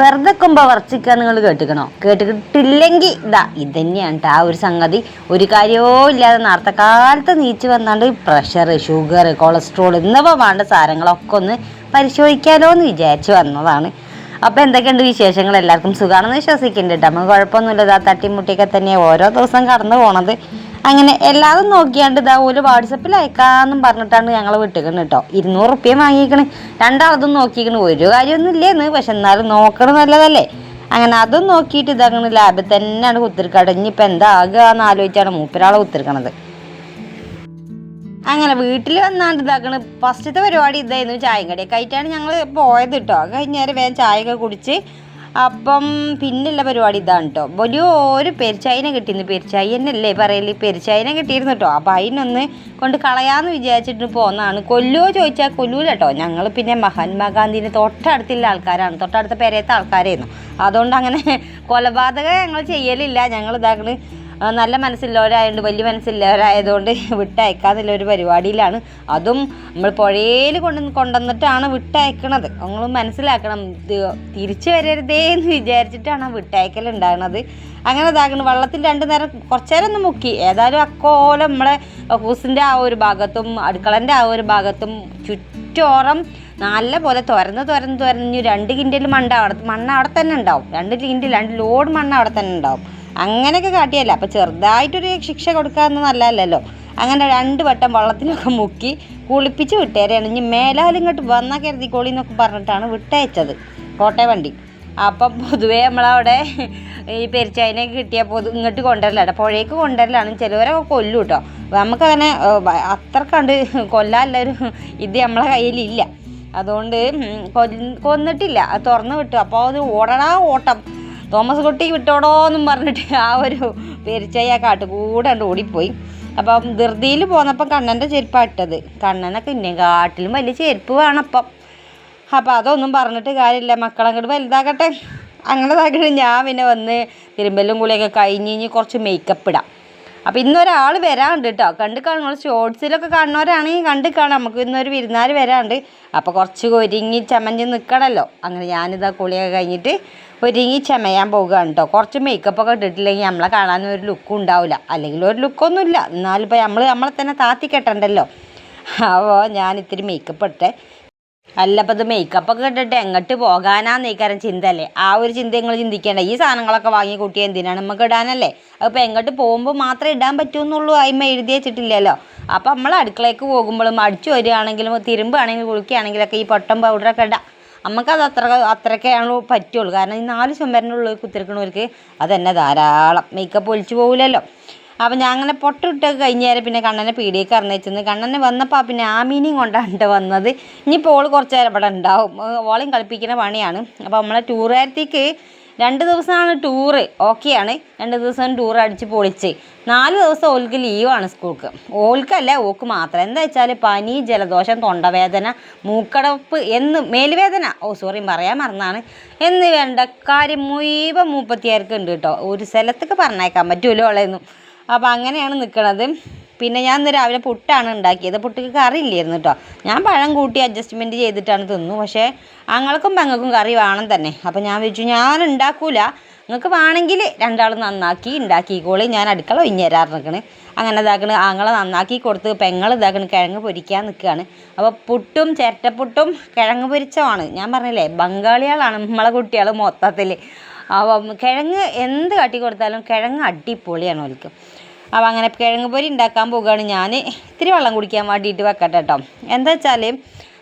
വെറുതെ കുമ്പ വർച്ചിക്കാൻ നിങ്ങൾ കേട്ടിക്കണോ? കേട്ടിട്ടില്ലെങ്കിൽ ഇതാ ഇത് തന്നെയാണ് ആ ഒരു സംഗതി. ഒരു കാര്യവും ഇല്ലാതെ നേരത്തെ കാലത്ത് നീച്ച് വന്നാണ്ട് പ്രഷർ ഷുഗർ കൊളസ്ട്രോൾ എന്നിവ വേണ്ട സാധനങ്ങളൊക്കെ ഒന്ന് പരിശോധിക്കാലോ എന്ന് വിചാരിച്ച് വന്നതാണ്. അപ്പോൾ എന്തൊക്കെയുണ്ട് വിശേഷങ്ങൾ? എല്ലാവർക്കും സുഖമാണെന്ന് വിശ്വസിക്കുന്നുണ്ട് നമുക്ക് കുഴപ്പമൊന്നുമില്ല. തട്ടിമുട്ടിയൊക്കെ തന്നെ ഓരോ ദിവസം കടന്നു പോണത്. അങ്ങനെ എല്ലാതും നോക്കിയാണ്ട് ഇതാ ഒരു വാട്സപ്പിൽ അയക്കാന്നും പറഞ്ഞിട്ടാണ് ഞങ്ങൾ വിട്ടിക്കണ് കേട്ടോ. ഇരുന്നൂറ് റുപ്യ വാങ്ങിക്കണ്. രണ്ടാളതും നോക്കിക്കണ്. ഒരു കാര്യമൊന്നും ഇല്ലേന്ന് പക്ഷെ എന്നാലും നോക്കണത് നല്ലതല്ലേ. അങ്ങനെ അതും നോക്കിയിട്ട് ഇതങ്ങനെ ലാബിൽ തന്നെയാണ് കുത്തിരിക്കാട്ടെ ഇനിയിപ്പോൾ എന്താകുക എന്ന് ആലോചിച്ചാണ് മൂപ്പരാളെ കുത്തിരിക്കണത്. അങ്ങനെ വീട്ടിൽ വന്നാണ്ട് ഇതാക്കണ് ഫസ്റ്റത്തെ പരിപാടി ഇതായിരുന്നു. ചായം കടിയൊക്കെ ആയിട്ടാണ് ഞങ്ങൾ പോയത് കേട്ടോ. കഴിഞ്ഞ കഴിഞ്ഞേരം വേഗം ചായയൊക്കെ കുടിച്ച് അപ്പം പിന്നെയുള്ള പരിപാടി ഇതാണ് കേട്ടോ വലിയ ഒരു പെരിച്ചായിനെ കിട്ടിയിരുന്നു. പെരിച്ചായി എന്നല്ലേ പറയൽ? പെരിച്ചായിനെ കിട്ടിയിരുന്നു കേട്ടോ അപ്പം അതിനൊന്ന് കൊണ്ട് കളയാന്ന് വിചാരിച്ചിട്ട് പോന്നാണ്. കൊല്ലോ ചോദിച്ചാൽ കൊല്ലൂല കേട്ടോ ഞങ്ങൾ പിന്നെ മഹാത്മാഗാന്ധിന് തൊട്ടടുത്തുള്ള ആൾക്കാരാണ്. തൊട്ടടുത്ത പെരയത്തെ ആൾക്കാരായിരുന്നു. അതുകൊണ്ട് അങ്ങനെ കൊലപാതകം ഞങ്ങൾ ചെയ്യലില്ല. ഞങ്ങൾ ഇതാക്കണ് നല്ല മനസ്സിലുള്ളവരായതുകൊണ്ട് വലിയ മനസ്സിലുള്ളവരായതുകൊണ്ട് വിട്ടയക്കാന്നുള്ള ഒരു പരിപാടിയിലാണ്. അതും നമ്മൾ പുഴയിൽ കൊണ്ട് കൊണ്ടുവന്നിട്ടാണ് വിട്ടയക്കണത്. നിങ്ങൾ മനസ്സിലാക്കണം തിരിച്ചു വരരുതേ എന്ന് വിചാരിച്ചിട്ടാണ് വിട്ടയക്കൽ ഉണ്ടാകുന്നത് അങ്ങനെ ഇതാക്കണം വെള്ളത്തിൽ രണ്ടു നേരം കുറച്ചു നേരം ഒന്ന് മുക്കി. ഏതായാലും അക്കോലം നമ്മളെ ഹൂസിന്റെ ആ ഒരു ഭാഗത്തും അടുക്കളന്റെ ആ ഒരു ഭാഗത്തും ചുറ്റോറം നല്ല പോലെ തുരന്ന് തുരന്ന് തുരഞ്ഞു രണ്ട് കിൻഡൽ മണ്ട അവിടെ മണ്ണ് അവിടെ തന്നെ ഉണ്ടാവും. രണ്ട് കിൻഡൽ രണ്ട് ലോഡ് മണ്ണ് അവിടെ തന്നെ ഉണ്ടാവും. അങ്ങനെയൊക്കെ കാട്ടിയല്ല. അപ്പോൾ ചെറുതായിട്ടൊരു ശിക്ഷ കൊടുക്കാമെന്ന് നല്ലതല്ലല്ലോ. അങ്ങനെ രണ്ട് വട്ടം വള്ളത്തിലൊക്കെ മുക്കി കുളിപ്പിച്ച് വിട്ടേരാണ്. ഇനി മേലാലും ഇങ്ങോട്ട് വന്നാൽ കരുതിക്കോളി എന്നൊക്കെ പറഞ്ഞിട്ടാണ് വിട്ടയച്ചത് കോട്ടയ വണ്ടി. അപ്പം പൊതുവേ നമ്മളവിടെ ഈ പെരിച്ചായനെ കിട്ടിയ പൊതു ഇങ്ങോട്ട് കൊണ്ടുവരലാണ്. പുഴയ്ക്ക് കൊണ്ടുവരലാണ്. ചിലവരൊക്കെ കൊല്ലും കേട്ടോ. നമുക്കങ്ങനെ അത്രക്കണ്ട് കൊല്ലാനുള്ളൊരു ഇത് നമ്മളെ കയ്യിലില്ല. അതുകൊണ്ട് കൊന്നിട്ടില്ല. തുറന്ന് വിട്ടു. അപ്പോൾ അത് ഓടണാ ഓട്ടം. തോമസ് കുട്ടി വിട്ടോടോ എന്നും പറഞ്ഞിട്ട് ആ ഒരു പെരിച്ചയ കാട്ടുകൂടെ കണ്ട് ഓടിപ്പോയി. അപ്പം ധൃതിയിൽ പോന്നപ്പം കണ്ണന്റെ ചെരുപ്പാണ് ഇട്ടത്. കണ്ണനൊക്കെ ഇന്നെ കാട്ടിലും വലിയ ചെരുപ്പ് വേണം അപ്പം. അപ്പം അതൊന്നും പറഞ്ഞിട്ട് കാര്യമില്ല. മക്കളങ്ങോട്ട് വലുതാകട്ടെ. അങ്ങനെ താക്കിട്ട് ഞാൻ പിന്നെ വന്ന് തിരുമ്പലും കൂളിയൊക്കെ കഴിഞ്ഞ് കഴിഞ്ഞ് കുറച്ച് മേക്കപ്പ് ഇടാം. അപ്പോൾ ഇന്നൊരാൾ വരാണ്ട് കേട്ടോ കണ്ട് കാണും. നിങ്ങൾ ഷോർട്സിലൊക്കെ കാണുന്നവരാണെങ്കിൽ കണ്ട് കാണാം. നമുക്ക് ഇന്നൊരു വിരുന്നാർ വരാണ്ട്. അപ്പോൾ കുറച്ച് ഒരുങ്ങി ചമഞ്ഞ് നിൽക്കണമല്ലോ അങ്ങനെ ഞാനിതാ കുളിയൊക്കെ കഴിഞ്ഞിട്ട് ഒരുങ്ങി ചമയാൻ പോകുകയാണ് കേട്ടോ കുറച്ച് മേക്കപ്പൊക്കെ ഇട്ടിട്ടില്ലെങ്കിൽ നമ്മളെ കാണാൻ ഒരു ലുക്കും ഉണ്ടാവില്ല അല്ലെങ്കിൽ ഒരു ലുക്കൊന്നുമില്ല എന്നാലും ഇപ്പോൾ നമ്മൾ നമ്മളെ തന്നെ താത്തി കെട്ടണ്ടല്ലോ. അപ്പോൾ ഞാൻ ഇത്തിരി മേക്കപ്പ് ഇട്ടെ. അല്ല അപ്പം ഇത് മേക്കപ്പൊക്കെ ഇട്ടിട്ട് എങ്ങോട്ട് പോകാനാന്ന് ചിന്ത അല്ലേ ആ ഒരു ചിന്ത നിങ്ങൾ ചിന്തിക്കേണ്ട. ഈ സാധനങ്ങളൊക്കെ വാങ്ങി കൂട്ടിയ എന്തിനാണ് നമുക്ക് ഇടാനല്ലേ? അപ്പോൾ എങ്ങോട്ട് പോകുമ്പോൾ മാത്രമേ ഇടാൻ പറ്റുമെന്നുള്ളൂ അതിമ എഴുതി വെച്ചിട്ടില്ലല്ലോ. അപ്പോൾ നമ്മൾ അടുക്കളയ്ക്ക് പോകുമ്പോഴും അടിച്ചു വരികയാണെങ്കിലും തിരുമ്പുകയാണെങ്കിലും കുളിക്കുകയാണെങ്കിലൊക്കെ ഈ പൊട്ടൻ പൗഡറൊക്കെ ഇടാം. നമുക്കത് അത്ര അത്രയൊക്കെയാണല്ലോ പറ്റുള്ളൂ. കാരണം ഈ നാല് ചുമരിനുള്ളിൽ കുത്തിരിക്കണവർക്ക് അതന്നെ ധാരാളം. മേക്കപ്പ് ഒലിച്ചു പോകില്ലല്ലോ അപ്പം ഞാൻ അങ്ങനെ പൊട്ടിട്ടൊക്കെ കഴിഞ്ഞേരം പിന്നെ കണ്ണനെ പീടിയേക്ക് അറിഞ്ഞേച്ചെന്ന് കണ്ണനെ വന്നപ്പോൾ പിന്നെ ആ മീനിങ് കൊണ്ടാണ് വന്നത്. ഇനിയിപ്പോൾ ഓൾ കുറച്ച് നേരം ഇവിടെ ഉണ്ടാവും. ഓളെയും കളിപ്പിക്കുന്ന പണിയാണ്. അപ്പോൾ നമ്മളെ ടൂറുകാരത്തേക്ക് രണ്ട് ദിവസമാണ് ടൂറ് ഓക്കെയാണ് രണ്ട് ദിവസം ടൂർ അടിച്ച് പൊളിച്ച്. നാല് ദിവസം ഓൾക്ക് ലീവാണ് സ്കൂൾക്ക്. ഓൾക്കല്ല ഓക്ക് മാത്രം. എന്താ വെച്ചാൽ പനി ജലദോഷം തൊണ്ടവേദന മൂക്കടപ്പ് എന്ന് മേലുവേദന. ഓ സോറി പറയാൻ മറന്നാണ്. എന്ന് വേണ്ട കാര്യം മുഴുവൻ മൂപ്പത്തിയാർക്ക് ഉണ്ട് കേട്ടോ. ഒരു സ്ഥലത്തേക്ക് പറഞ്ഞേക്കാൻ പറ്റൂലോ ഓളെയൊന്നും അപ്പോൾ അങ്ങനെയാണ് നിൽക്കണത് പിന്നെ ഞാൻ ഇന്ന് രാവിലെ പുട്ടാണ് ഉണ്ടാക്കിയത്. പുട്ടിക്ക് കറി ഇല്ലായിരുന്നു കേട്ടോ ഞാൻ പഴം കൂട്ടി അഡ്ജസ്റ്റ്മെന്റ് ചെയ്തിട്ടാണ് തിന്നു. പക്ഷേ ആങ്ങൾക്കും പെങ്ങൾക്കും കറി വേണം തന്നെ. അപ്പോൾ ഞാൻ വെച്ചു ഞാൻ ഉണ്ടാക്കൂല. നിങ്ങൾക്ക് വേണമെങ്കിൽ രണ്ടാൾ നന്നാക്കി ഉണ്ടാക്കിക്കോളി. ഞാൻ അടുക്കള ഒഴിഞ്ഞു അങ്ങനെ ഇതാക്കണ്. ആങ്ങളെ നന്നാക്കി കൊടുത്ത് പെങ്ങൾ ഇതാക്കണ് കിഴങ്ങ് പൊരിക്കാൻ നിൽക്കുകയാണ് അപ്പോൾ പുട്ടും ചിരട്ടപ്പുട്ടും കിഴങ്ങ് പൊരിച്ചമാണ് ഞാൻ പറഞ്ഞില്ലേ ബംഗാളികളാണ് നമ്മളെ കുട്ടികൾ മൊത്തത്തിൽ അപ്പം കിഴങ്ങ് എന്ത് കാട്ടി കൊടുത്താലും കിഴങ്ങ് അടിപൊളിയാണ് ഓൽക്ക്. അപ്പോൾ അങ്ങനെ കിഴങ്ങ് പൊരി ഉണ്ടാക്കാൻ പോവുകയാണ് ഞാൻ ഇത്തിരി വെള്ളം കുടിക്കാൻ വേണ്ടിയിട്ട് വെക്കട്ടെ കേട്ടോ. എന്താ വെച്ചാൽ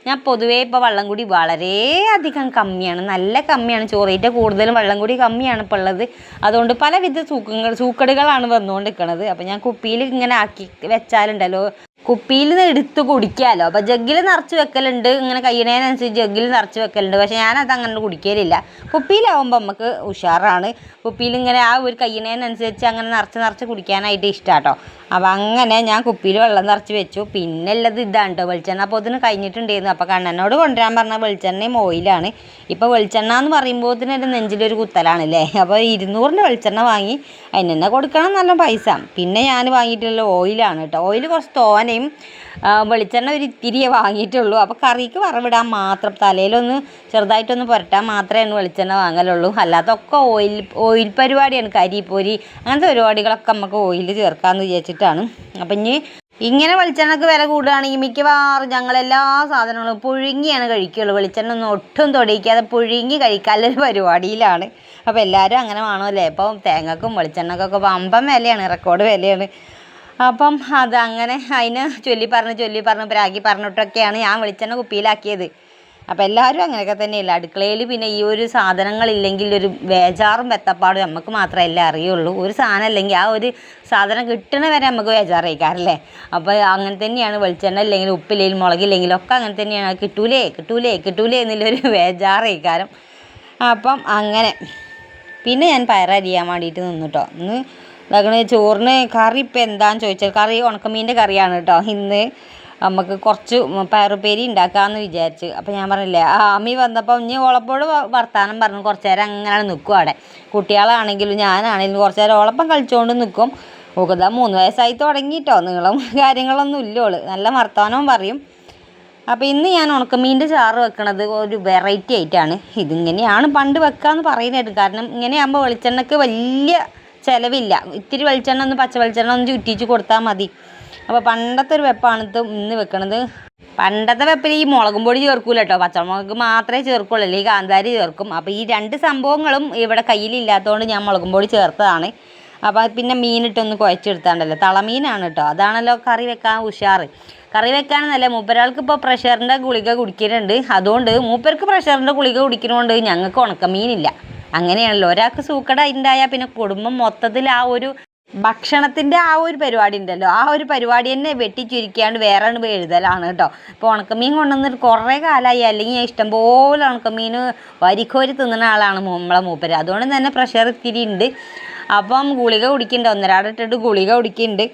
ഞാൻ പൊതുവേ ഇപ്പോൾ വെള്ളം കൂടി വളരെയധികം കമ്മിയാണ്. നല്ല കമ്മിയാണ്. ചോറേറ്റ കൂടുതലും വെള്ളം കൂടി കമ്മിയാണ് ഇപ്പോൾ ഉള്ളത്. അതുകൊണ്ട് പലവിധ സൂക്കങ്ങൾ സൂക്കടുകളാണ് വന്നുകൊണ്ടിരിക്കുന്നത് അപ്പോൾ ഞാൻ കുപ്പിയിൽ ഇങ്ങനെ ആക്കി വെച്ചാലുണ്ടല്ലോ. കുപ്പിയിൽ നിന്ന് എടുത്ത് കുടിക്കാമല്ലോ അപ്പോൾ ജഗ്ഗിൽ നിറച്ച് വെക്കലുണ്ട്. ഇങ്ങനെ കഴിയണതിനനുസരിച്ച് ജഗ്ഗിൽ നിറച്ച് വെക്കലുണ്ട്. പക്ഷേ ഞാനത് അങ്ങനെ കുടിക്കലില്ല. കുപ്പിയിലാവുമ്പോൾ നമുക്ക് ഉഷാറാണ്. കുപ്പിയിൽ ഇങ്ങനെ ആ ഒരു കഴിയണതിനനുസരിച്ച് അങ്ങനെ നിറച്ച് നിറച്ച് കുടിക്കാനായിട്ട് ഇഷ്ടമാട്ടോ അപ്പോൾ അങ്ങനെ ഞാൻ കുപ്പിയിൽ വെള്ളം നിറച്ച് വെച്ചു. പിന്നെ ഉള്ളത് ഇതാണ് കേട്ടോ വെളിച്ചെണ്ണ. അപ്പോൾ അതിന് കഴിഞ്ഞിട്ടുണ്ടായിരുന്നു. അപ്പോൾ കണ്ണനോട് കൊണ്ടുവരാൻ പറഞ്ഞ വെളിച്ചെണ്ണയും ഓയിലാണ്. ഇപ്പോൾ വെളിച്ചെണ്ണ എന്ന് പറയുമ്പോൾ ഒരു നെഞ്ചിലൊരു കുത്തലാണല്ലേ. അപ്പോൾ ഇരുന്നൂറിന്റെ വെളിച്ചെണ്ണ വാങ്ങി. അതിന് തന്നെ കൊടുക്കണം നല്ല പൈസ. പിന്നെ ഞാൻ വാങ്ങിയിട്ടുള്ള ഓയിലാണ് കേട്ടോ ഓയിൽ കുറച്ച് തോനെയും വെളിച്ചെണ്ണയും വെളിച്ചെണ്ണ ഒരു ഇത്തിരിയെ വാങ്ങിയിട്ടുള്ളൂ. അപ്പോൾ കറിക്ക് വറവിടാൻ മാത്രം തലയിലൊന്ന് ചെറുതായിട്ടൊന്ന് പുരട്ടാൻ മാത്രമേ വെളിച്ചെണ്ണ വാങ്ങലുള്ളൂ. അല്ലാത്തൊക്കെ ഓയിൽ ഓയിൽ പരിപാടിയാണ് കരിപ്പൊരി പൊരി അങ്ങനത്തെ പരിപാടികളൊക്കെ നമുക്ക് ഓയിൽ ചേർക്കാമെന്ന് വിചാരിച്ചിട്ടാണ്. അപ്പം ഇനി ഇങ്ങനെ വെളിച്ചെണ്ണക്ക് വില കൂടുകയാണെങ്കിൽ മിക്കവാറും ഞങ്ങളെല്ലാ സാധനങ്ങളും പുഴുങ്ങിയാണ് കഴിക്കുകയുള്ളൂ വെളിച്ചെണ്ണ ഒന്നും ഒട്ടും തൊടിയിക്കാതെ പുഴുങ്ങി കഴിക്കാനുള്ളൊരു പരിപാടിയിലാണ്. അപ്പോൾ എല്ലാവരും അങ്ങനെ വേണമല്ലേ? ഇപ്പം തേങ്ങക്കും വെളിച്ചെണ്ണക്കൊക്കെ അമ്പം വിലയാണ് റെക്കോർഡ് വിലയാണ്. അപ്പം അത് അങ്ങനെ അതിന് ചൊല്ലി പറഞ്ഞ് ചൊല്ലി പറഞ്ഞ് പ്രാഗി പറഞ്ഞിട്ടൊക്കെയാണ് ഞാൻ വെളിച്ചെണ്ണ കുപ്പിയിലാക്കിയത്. അപ്പം എല്ലാവരും അങ്ങനെയൊക്കെ തന്നെയല്ല? അടുക്കളയിൽ പിന്നെ ഈ ഒരു സാധനങ്ങളില്ലെങ്കിൽ ഒരു വേജാറും വെത്തപ്പാടും നമുക്ക് മാത്രമല്ല അറിയുള്ളൂ. ഒരു സാധനം അല്ലെങ്കിൽ ആ ഒരു സാധനം കിട്ടണ വരെ നമുക്ക് വേജാറായിക്കാറല്ലേ അപ്പോൾ അങ്ങനെ തന്നെയാണ് വെളിച്ചെണ്ണ ഇല്ലെങ്കിൽ ഉപ്പില്ലെങ്കിലും മുളകില്ലെങ്കിലും ഒക്കെ അങ്ങനെ തന്നെയാണ്. കിട്ടൂലേ? കിട്ടൂലേ? കിട്ടൂലേ എന്നുള്ളൊരു വേജാറായിക്കാരം അപ്പം അങ്ങനെ. പിന്നെ ഞാൻ പയറരിയാൻ വേണ്ടിയിട്ട് നിന്നു കേട്ടോ ഇന്ന് ഇതാക്കണ ചോറിന് കറി ഇപ്പം എന്താന്ന് ചോദിച്ചാൽ കറി ഉണക്കമീന്റെ കറിയാണ് കേട്ടോ. ഇന്ന് നമുക്ക് കുറച്ച് പയറുപ്പേരി ഉണ്ടാക്കാമെന്ന് വിചാരിച്ച്. അപ്പം ഞാൻ പറഞ്ഞില്ലേ ആ അമ്മി വന്നപ്പോൾ ഇനി ഓളപ്പോട് വർത്താനം പറഞ്ഞു കുറച്ച് നേരം അങ്ങനെ നിൽക്കും അവിടെ. കുട്ടികളാണെങ്കിലും ഞാനാണെങ്കിലും കുറച്ച് നേരം ഓളപ്പം കളിച്ചുകൊണ്ട് നിൽക്കും ഓക്കതാ മൂന്ന് വയസ്സായി തുടങ്ങിയിട്ടോ നീളം കാര്യങ്ങളൊന്നും ഇല്ല ഓൾ. നല്ല വർത്തമാനവും പറയും. അപ്പോൾ ഇന്ന് ഞാൻ ഉണക്കമീന്റെ ചാറ് വെക്കണത് ഒരു വെറൈറ്റി ആയിട്ടാണ്. ഇതിങ്ങനെയാണ് പണ്ട് വെക്കാമെന്ന് പറയുന്നത് കാരണം ഇങ്ങനെയാകുമ്പോൾ വെളിച്ചെണ്ണയ്ക്ക് വലിയ ചിലവില്ല. ഇത്തിരി വെളിച്ചെണ്ണ ഒന്ന് പച്ച വെളിച്ചെണ്ണ ഒന്ന് ചുറ്റിച്ച് കൊടുത്താൽ മതി. അപ്പോൾ പണ്ടത്തെ ഒരു വെപ്പാണ് ഇത് ഇന്ന് വെക്കണത്. പണ്ടത്തെ വെപ്പിൽ ഈ മുളകും പൊടി ചേർക്കൂല കേട്ടോ പച്ചമുളക് മാത്രമേ ചേർക്കുള്ളൂ. അല്ലെങ്കിൽ കാന്താരി ചേർക്കും. അപ്പോൾ ഈ രണ്ട് സംഭവങ്ങളും ഇവിടെ കയ്യിലില്ലാത്തതുകൊണ്ട് ഞാൻ മുളകും പൊടി ചേർത്തതാണ്. അപ്പോൾ പിന്നെ മീനിട്ടൊന്ന് കുഴച്ചെടുത്താണ്ടല്ലോ. തളമീനാണ് കേട്ടോ അതാണല്ലോ കറി വെക്കാൻ ഉഷാറ്. കറി വെക്കാനെന്നല്ല മൂപ്പരാൾക്ക് ഇപ്പോൾ പ്രഷറിന്റെ ഗുളിക കുടിക്കുന്നുണ്ട് അതുകൊണ്ട് മൂപ്പർക്ക് പ്രഷറിന്റെ ഗുളിക കുടിക്കുന്നതുകൊണ്ട് ഞങ്ങൾക്ക് ഉണക്കമീനില്ല. അങ്ങനെയാണല്ലോ. ഒരാൾക്ക് സൂക്കട ഉണ്ടായാൽ പിന്നെ കുടുംബം മൊത്തത്തിൽ ആ ഒരു ഭക്ഷണത്തിന്റെ ആ ഒരു പരിപാടി ഉണ്ടല്ലോ ആ ഒരു പരിപാടി തന്നെ വെട്ടിച്ചുരുക്കിയാണ്ട് വേറെ എഴുതലാണ് കേട്ടോ. ഇപ്പോൾ ഉണക്കമീൻ കൊണ്ടുവന്നിട്ട് കുറേ കാലമായി അല്ലെങ്കിൽ ഇഷ്ടംപോലെ ഉണക്കമീൻ വരിക്കോരി തിന്നുന്ന ആളാണ് നമ്മളെ മൂപ്പര്. അതുകൊണ്ട് തന്നെ പ്രഷർ ഇത്തിരി ഉണ്ട് അപ്പം ഗുളിക കുടിക്കുന്നുണ്ട് ഒന്നരാടിട്ടിട്ട് ഗുളിക കുടിക്കുന്നുണ്ട്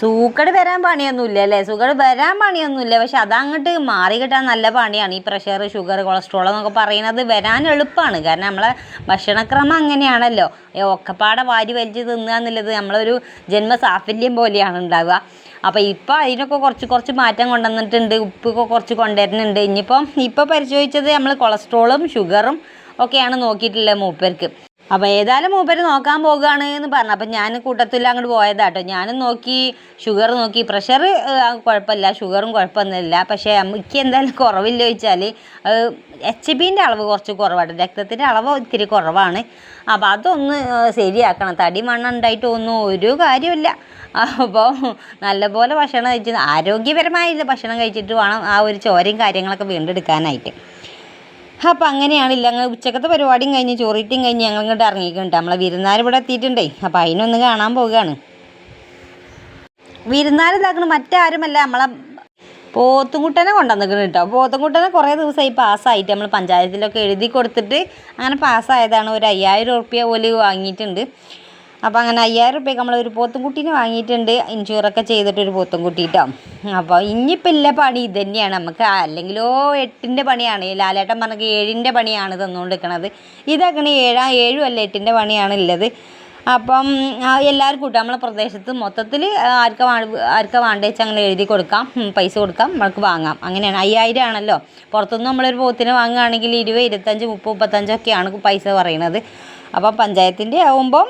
സൂക്കട് വരാൻ പണിയൊന്നുമില്ല അല്ലേ? സൂക്കട് വരാൻ പണിയൊന്നുമില്ല പക്ഷെ അതങ്ങോട്ട് മാറി കിട്ടാൻ നല്ല പണിയാണ്. ഈ പ്രഷർ ഷുഗർ കൊളസ്ട്രോൾ എന്നൊക്കെ പറയുന്നത് വരാൻ എളുപ്പമാണ്. കാരണം നമ്മളെ ഭക്ഷണക്രമം അങ്ങനെയാണല്ലോ. ഒക്കപ്പാടെ വാരി വലിച്ച് തിന്നുക എന്നുള്ളത് നമ്മളൊരു ജന്മസാഫല്യം പോലെയാണ് ഉണ്ടാവുക. അപ്പോൾ ഇപ്പോൾ അതിനൊക്കെ കുറച്ച് കുറച്ച് മാറ്റം കൊണ്ടുവന്നിട്ടുണ്ട് ഉപ്പൊക്കെ കുറച്ച് കൊണ്ടുവരുന്നുണ്ട്. ഇനിയിപ്പം ഇപ്പോൾ പരിശോധിച്ചത് നമ്മൾ കൊളസ്ട്രോളും ഷുഗറും ഒക്കെയാണ് നോക്കിയിട്ടുള്ളത് മൂപ്പർക്ക്. അപ്പോൾ ഏതായാലും മൂപ്പര് നോക്കാൻ പോകുകയാണ് എന്ന് പറഞ്ഞു. അപ്പം ഞാൻ കൂട്ടത്തിൽ അങ്ങോട്ട് പോയതാട്ടോ ഞാനും നോക്കി ഷുഗർ നോക്കി. പ്രഷർ കുഴപ്പമില്ല. ഷുഗറും കുഴപ്പമൊന്നുമില്ല. പക്ഷേ അമ്മയ്ക്ക് എന്തായാലും കുറവില്ല ചോദിച്ചാൽ എച്ച് ബിന്റെ അളവ് കുറച്ച് കുറവാണ്. രക്തത്തിന്റെ അളവ് ഇത്തിരി കുറവാണ്. അപ്പോൾ അതൊന്ന് ശരിയാക്കണം. തടി മണ്ണുണ്ടായിട്ട് ഒന്നും ഒരു കാര്യമില്ല അപ്പോൾ നല്ലപോലെ ഭക്ഷണം കഴിച്ച് ആരോഗ്യപരമായ ഭക്ഷണം കഴിച്ചിട്ട് വേണം ആ ഒരു ചോരയും കാര്യങ്ങളൊക്കെ വീണ്ടെടുക്കാനായിട്ട്. അപ്പം അങ്ങനെയാണില്ല അങ്ങ് ഉച്ചക്കത്തെ പരിപാടിയും കഴിഞ്ഞ് ചോറിറ്റും കഴിഞ്ഞ് ഞങ്ങൾ ഇങ്ങോട്ട് ഇറങ്ങിയിട്ടുണ്ട് നമ്മളെ വിരുന്നാർ ഇവിടെ എത്തിയിട്ടുണ്ടേ. അപ്പം അതിനൊന്ന് കാണാൻ പോവുകയാണ് വിരുന്നാർ ഇതാക്കണ മറ്റാരുമല്ല നമ്മളെ പോത്തുംകുട്ടനെ കൊണ്ടുവന്നിരിക്കണം കേട്ടോ പോത്തുംകുട്ടനെ കുറേ ദിവസമായി പാസ്സായിട്ട് നമ്മൾ പഞ്ചായത്തിലൊക്കെ എഴുതി കൊടുത്തിട്ട് അങ്ങനെ പാസ്സായതാണ്. ഒരു അയ്യായിരം ഉറുപ്പ്യ പോലെ വാങ്ങിയിട്ടുണ്ട്. അപ്പോൾ അങ്ങനെ അയ്യായിരം റുപ്യക്ക് നമ്മൾ ഒരു പോത്തുംകുട്ടീനെ വാങ്ങിയിട്ടുണ്ട്. ഇൻഷുറൊക്കെ ചെയ്തിട്ട് ഒരു പോത്തുംകുട്ടിട്ടോ. അപ്പോൾ ഇനിയിപ്പോൾ ഇല്ല പണി ഇത് തന്നെയാണ് നമുക്ക് അല്ലെങ്കിലോ എട്ടിന്റെ പണിയാണ്. ലാലേട്ടൻ പറഞ്ഞ ഏഴിന്റെ പണിയാണ് തന്നുകൊണ്ടിരിക്കണത് ഇതാക്കണേ ഏഴാ ഏഴും അല്ല എട്ടിന്റെ പണിയാണ് ഉള്ളത് അപ്പം എല്ലാവർക്കും കൂട്ടാം. നമ്മളെ പ്രദേശത്ത് മൊത്തത്തിൽ ആർക്ക ആർക്ക വേണ്ടേച്ച് അങ്ങനെ എഴുതി കൊടുക്കാം. പൈസ കൊടുക്കാം. നമുക്ക് വാങ്ങാം. അങ്ങനെയാണ്. അയ്യായിരം ആണല്ലോ. പുറത്തുനിന്ന് നമ്മളൊരു പോത്തിനെ വാങ്ങുകയാണെങ്കിൽ ഇരുപത് ഇരുപത്തഞ്ച് മുപ്പത് മുപ്പത്തഞ്ചൊക്കെയാണ് പൈസ പറയുന്നത്. അപ്പോൾ പഞ്ചായത്തിന്റെ ആവുമ്പം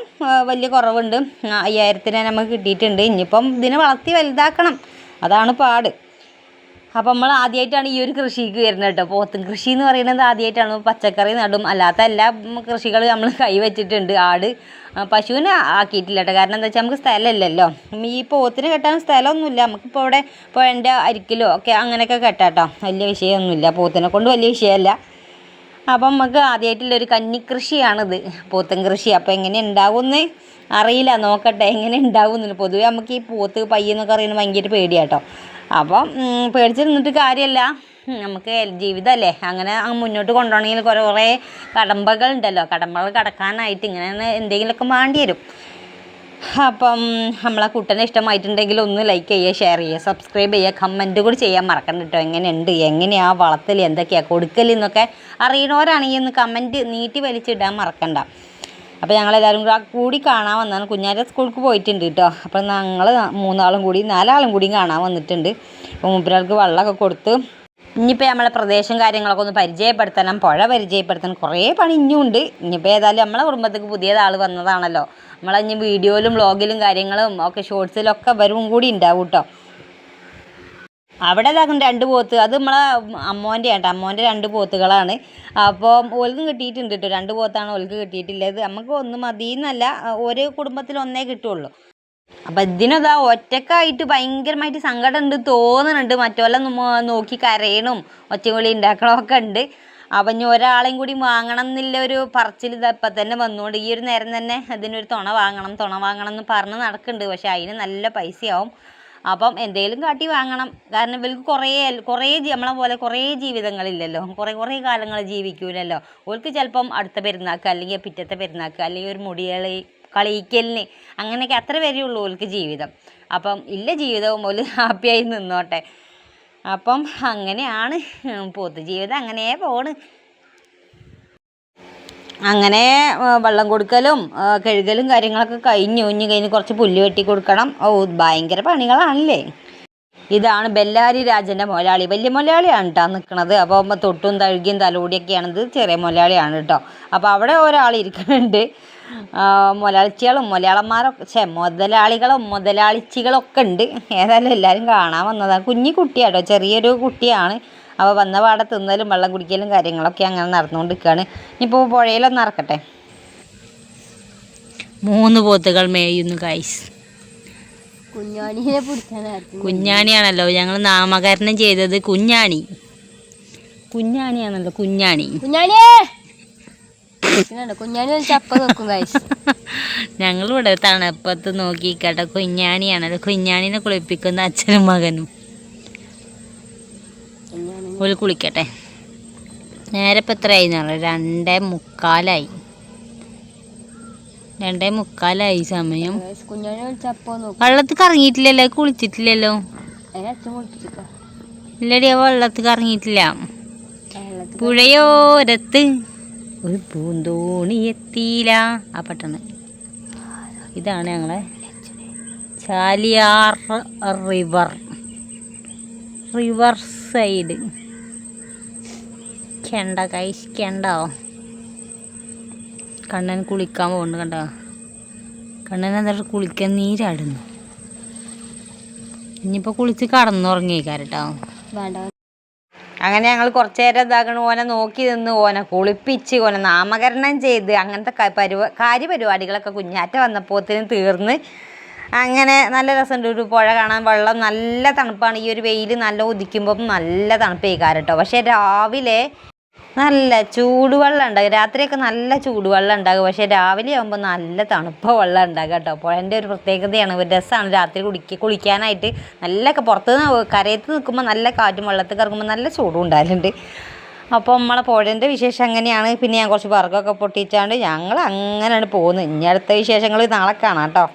വലിയ കുറവുണ്ട്. അയ്യായിരത്തിന് നമുക്ക് കിട്ടിയിട്ടുണ്ട്. ഇനിയിപ്പം ഇതിനെ വളർത്തി വലുതാക്കണം. അതാണ് പാട്. അപ്പം നമ്മൾ ആദ്യമായിട്ടാണ് ഈ ഒരു കൃഷിക്ക് വരുന്നത് കേട്ടോ. പോത്തും കൃഷി എന്ന് പറയുന്നത് ആദ്യമായിട്ടാണ് പച്ചക്കറി നടും. അല്ലാത്ത എല്ലാ കൃഷികളും നമ്മൾ കൈവച്ചിട്ടുണ്ട് ആട് പശുവിനെ ആക്കിയിട്ടില്ല കേട്ടോ. കാരണം എന്താ വെച്ചാൽ നമുക്ക് സ്ഥലമില്ലല്ലോ. ഈ പോത്തിന് കെട്ടാൻ സ്ഥലമൊന്നുമില്ല. നമുക്കിപ്പോൾ ഇവിടെ ഇപ്പോൾ എന്റെ അരിക്കിലോ ഒക്കെ അങ്ങനെയൊക്കെ കെട്ടാട്ടോ വലിയ വിഷയമൊന്നുമില്ല. പോത്തിനെ കൊണ്ട് വലിയ വിഷയമല്ല. അപ്പം നമുക്ക് ആദ്യമായിട്ടുള്ളൊരു കന്നിക്കൃഷിയാണിത് പോത്തൻ കൃഷി. അപ്പോൾ എങ്ങനെ ഉണ്ടാവുമെന്ന് അറിയില്ല. നോക്കട്ടെ എങ്ങനെ ഉണ്ടാവും ഉണ്ടാവുമെന്നില്ല. പൊതുവേ നമുക്ക് ഈ പോത്ത് പയ്യെന്നൊക്കെ അറിയുന്ന ഭയങ്കര പേടിയാട്ടോ അപ്പം പേടിച്ച് നിന്നിട്ട് കാര്യമല്ല നമുക്ക് ജീവിതമല്ലേ. അങ്ങനെ അങ്ങ് മുന്നോട്ട് കൊണ്ടുപോകണമെങ്കിൽ കുറേ കുറേ കടമ്പകൾ ഉണ്ടല്ലോ കടമ്പകൾ കടക്കാനായിട്ട് ഇങ്ങനെ എന്തെങ്കിലുമൊക്കെ വേണ്ടി വരും. അപ്പം നമ്മളെ കുട്ടനെ ഇഷ്ടമായിട്ടുണ്ടെങ്കിൽ ഒന്ന് ലൈക്ക് ചെയ്യുക ഷെയർ ചെയ്യുക സബ്സ്ക്രൈബ് ചെയ്യുക കമന്റ് കൂടി ചെയ്യാൻ മറക്കണ്ട കേട്ടോ എങ്ങനെയുണ്ട്? എങ്ങനെയാണ് വളർത്തൽ? എന്തൊക്കെയാണ് കൊടുക്കൽ എന്നൊക്കെ അറിയണവരാണെങ്കിൽ ഒന്ന് കമന്റ് നീട്ടി വലിച്ചിടാൻ മറക്കണ്ട. അപ്പോൾ ഞങ്ങളെല്ലാവരും കൂടി കൂടി കാണാൻ വന്നതാണ്. കുഞ്ഞാരെ സ്കൂൾക്ക് പോയിട്ടുണ്ട് കേട്ടോ അപ്പോൾ ഞങ്ങൾ മൂന്നാളും കൂടി നാലാളും കൂടിയും കാണാൻ വന്നിട്ടുണ്ട്. അപ്പോൾ മൂപ്പരാൾക്ക് വെള്ളമൊക്കെ കൊടുത്ത് ഇനിയിപ്പോൾ നമ്മളെ പ്രദേശം കാര്യങ്ങളൊക്കെ ഒന്ന് പരിചയപ്പെടുത്തണം പുഴ പരിചയപ്പെടുത്തണം കുറേ പണി ഇനിയും ഉണ്ട് ഇനിയിപ്പോൾ ഏതായാലും നമ്മളെ കുടുംബത്തേക്ക് പുതിയതാൾ വന്നതാണല്ലോ. നമ്മളെ ഇനി വീഡിയോയിലും വ്ളോഗിലും കാര്യങ്ങളും ഒക്കെ ഷോർട്സിലൊക്കെ വരും കൂടി ഉണ്ടാവും കേട്ടോ അവിടെ ഇതാക്കും രണ്ട് പോത്ത്. അത് നമ്മളെ അമ്മോന്റെ ആട്ടോ അമ്മോന്റെ രണ്ട് പോത്തുകളാണ്. അപ്പോൾ ഓൽക്കും കിട്ടിയിട്ടുണ്ട് കേട്ടോ രണ്ട് പോത്താണ് ഓൽക്ക് കിട്ടിയിട്ടില്ലത് നമുക്ക് ഒന്ന് മതി എന്നല്ല ഒരു കുടുംബത്തിൽ ഒന്നേ കിട്ടുള്ളൂ. അപ്പം ഇതിനതാ ഒറ്റക്കായിട്ട് ഭയങ്കരമായിട്ട് സങ്കടം ഉണ്ട് തോന്നുന്നുണ്ട് മറ്റോല്ലാം നോക്കി കരയണും ഒച്ചവിളി ഉണ്ടാക്കണമൊക്കെ ഉണ്ട് അപ്പം ഇനി ഒരാളെയും കൂടി വാങ്ങണം എന്നുള്ള ഒരു പറച്ചിൽ ഇത് ഇപ്പം തന്നെ വന്നുകൊണ്ട് ഈ ഒരു നേരം തന്നെ അതിനൊരു തുണ വാങ്ങണം തുണ വാങ്ങണം എന്ന് പറഞ്ഞ് നടക്കുന്നുണ്ട് പക്ഷെ അതിന് നല്ല പൈസയാവും. അപ്പം എന്തെങ്കിലും കാട്ടി വാങ്ങണം. കാരണം ഇവർക്ക് കുറേ കുറേ നമ്മളെ പോലെ കുറേ ജീവിതങ്ങളില്ലല്ലോ. കുറേ കുറേ കാലങ്ങൾ ജീവിക്കൂലല്ലോ. ഓൾക്ക് ചിലപ്പം അടുത്ത പെരുന്നാൾക്ക് അല്ലെങ്കിൽ പിറ്റത്തെ പെരുന്നാൾക്ക് അല്ലെങ്കിൽ ഒരു മുടികളി കളിക്കലിന്. അങ്ങനെയൊക്കെ അത്ര വരെയേ ഉള്ളൂ ഓൾക്ക് ജീവിതം. അപ്പം ഇല്ല ജീവിതവും ഓൽ ഹാപ്പിയായി നിന്നോട്ടെ. അപ്പം അങ്ങനെയാണ് പൊതു ജീവിതം അങ്ങനെ പോണ്. അങ്ങനെ വെള്ളം കൊടുക്കലും കഴുകലും കാര്യങ്ങളൊക്കെ കഴിഞ്ഞു. ഇനി കഴിഞ്ഞ് കുറച്ച് പുല്ല് വെട്ടി കൊടുക്കണം. ഓ ഭയങ്കര പണികളാണല്ലേ? ഇതാണ് ബെല്ലാരി രാജന്റെ മൊലാളി. വലിയ മുതലാളിയാണ് കേട്ടോ നിൽക്കുന്നത് അപ്പോൾ തൊട്ടും തഴുകിയും തലോടിയൊക്കെയാണിത് ചെറിയ മുതലാളിയാണ് കേട്ടോ അപ്പോൾ അവിടെ ഒരാൾ ഇരിക്കുന്നുണ്ട്. ആ, മുലയാളന്മാരൊക്കെ ഛേ മുതലാളികളും മുതലാളിച്ചികളൊക്കെ ഉണ്ട്. ഏതായാലും എല്ലാവരും കാണാൻ വന്നതാണ് കുഞ്ഞി കുട്ടിയാട്ടോ ചെറിയൊരു കുട്ടിയാണ്. അപ്പോൾ വന്ന പാടെ തിന്നലും വെള്ളം കുടിക്കലും കാര്യങ്ങളൊക്കെ അങ്ങനെ നടന്നുകൊണ്ട് നിൽക്കുകയാണ് ഇനിയിപ്പോൾ പുഴയിലൊന്ന് ഇറക്കട്ടെ. മൂന്ന് പോത്തുകൾ മേയുന്നു കൈസ് കുഞ്ഞാണിയാണല്ലോ ഞങ്ങൾ നാമകരണം ചെയ്തത് കുഞ്ഞാണി. കുഞ്ഞാണിയാണല്ലോ കുഞ്ഞാണി. കുഞ്ഞാണിയേ. കുഞ്ഞാണി ചപ്പ നോക്കും ഞങ്ങളിവിടെ തണുപ്പത്ത് നോക്കി കേട്ടോ കുഞ്ഞാണിയാണല്ലോ. കുഞ്ഞാണിനെ കുളിപ്പിക്കുന്ന അച്ഛനും മകനും. ഒരു കുളിക്കട്ടെ. നേരെ ഇപ്പം എത്രയായി എന്നറിയാം രണ്ടേ മുക്കാലായി. രണ്ടേ മുക്കാലായി സമയം. വെള്ളത്തിൽ കറങ്ങിയിട്ടില്ലല്ലോ കുളിച്ചിട്ടില്ലല്ലോ? ഇല്ലടി ആ വെള്ളത്തിൽ കറങ്ങിയിട്ടില്ല പുഴയോരത്ത് ഒരു പൂന്തോണി എത്തിയില്ല. ആ പെട്ടെന്ന്. ഇതാണ് ഞങ്ങളെ ചാലിയാർ റിവർ. River side. കണ്ട കൈ കെണ്ടോ? കണ്ണൻ കുളിക്കാൻ പോകുന്നു കണ്ടോ? കണ്ണൻ എന്നിട്ട് കുളിക്കാൻ നീരാടുന്നു. ഇനിയിപ്പോൾ കുളിച്ച് കടന്നുറങ്ങിയേക്കാരട്ടോ. വേണ്ട. അങ്ങനെ ഞങ്ങൾ കുറച്ചു നേരം ഇതാക്കണ. ഓനെ നോക്കി നിന്ന് ഓനെ കുളിപ്പിച്ച് ഓനെ നാമകരണം ചെയ്ത് അങ്ങനത്തെ പരിപാ കാര്യപരിപാടികളൊക്കെ കുഞ്ഞാറ്റ വന്നപ്പോത്തിന് തീർന്ന് അങ്ങനെ നല്ല രസമുണ്ട്. ഒരു പുഴ കാണാൻ വെള്ളം നല്ല തണുപ്പാണ്. ഈ ഒരു വെയിൽ നല്ല ഉദിക്കുമ്പം നല്ല തണുപ്പ് ചെയ്യാറട്ടോ പക്ഷേ രാവിലെ നല്ല ചൂടുവെള്ളം ഉണ്ടാകും. രാത്രിയൊക്കെ നല്ല ചൂടുവെള്ളം ഉണ്ടാകും. പക്ഷേ രാവിലെ ആകുമ്പോൾ നല്ല തണുപ്പ വെള്ളം ഉണ്ടാകും കേട്ടോ. പുഴന്റെ ഒരു പ്രത്യേകതയാണ്. ഒരു രസമാണ് രാത്രി കുടിക്ക കുളിക്കാനായിട്ട് നല്ല പുറത്ത് നിന്ന് കരയത്ത് നിൽക്കുമ്പോൾ നല്ല കാറ്റും വെള്ളത്തിൽ കിറങ്ങുമ്പോൾ നല്ല ചൂടും ഉണ്ടാകലുണ്ട്. അപ്പോൾ നമ്മളെ പുഴന്റെ വിശേഷം അങ്ങനെയാണ്. പിന്നെ ഞാൻ കുറച്ച് വർഗമൊക്കെ പൊട്ടിച്ചാണ്ട് ഞങ്ങൾ അങ്ങനെയാണ് പോകുന്നത്. ഇനി അടുത്ത വിശേഷങ്ങൾ നാളെ കാണാം കേട്ടോ.